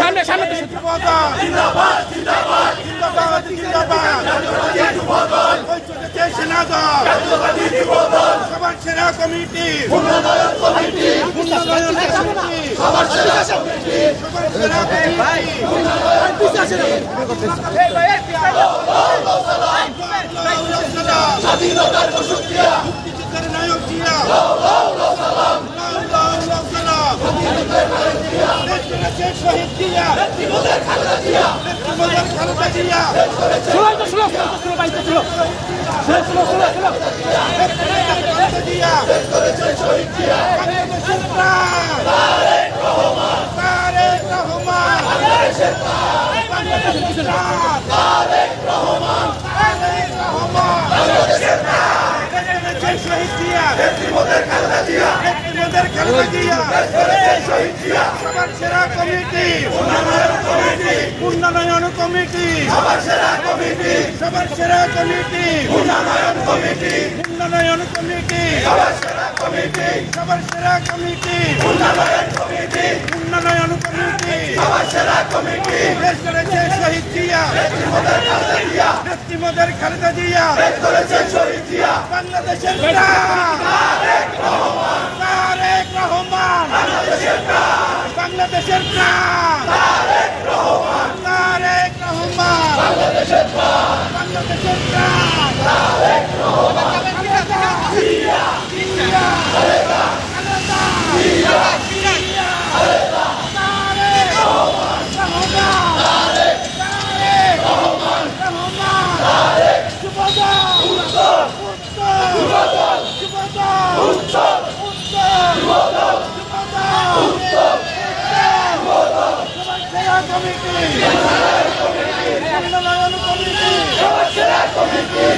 সামনে সামনে সবার সেনা কমিটি সবার সেনা কমিটি স্বাধীনতার প্রসক্রিয়া মুক্তিযুদ্ধের নায়ক সালাম দেশ করেছে শহীদ জিয়া জীবনের খাজা জিয়া নেত্রীমোদর খালেদা জিয়া স্লো তো slow slow bike slow slow slow slow slow Khaleda Zia করেছেন শহীদ জিয়া বাংলাদেশের প্রাণ তারেক রহমান বাংলাদেশের প্রাণ তারেক রহমান তারেক রহমান করেছে শহীদ জিয়া জিয়া নেত্রীমোদর খালেদা জিয়া সবার সেরা কমিটি। উন্নয়ন কমিটি। সবার সেরা কমিটি। সবার কমিটি উন্নয়ন কমিটি। উন্নয়ন কমিটি সবার সেরা কমিটি। সবার কমিটি উন্নয়ন কমিটি। উন্নয়ন কমিটি সবার সেরা কমিটি দেশ করেছে শহীদ জিয়া। নেত্রীমোদর খালেদা জিয়া। শহীদ জিয়া বাংলাদেশের প্রাণ তারেক রহমান। তারেক রহমান। বাংলাদেশের কমিটি। Committee committee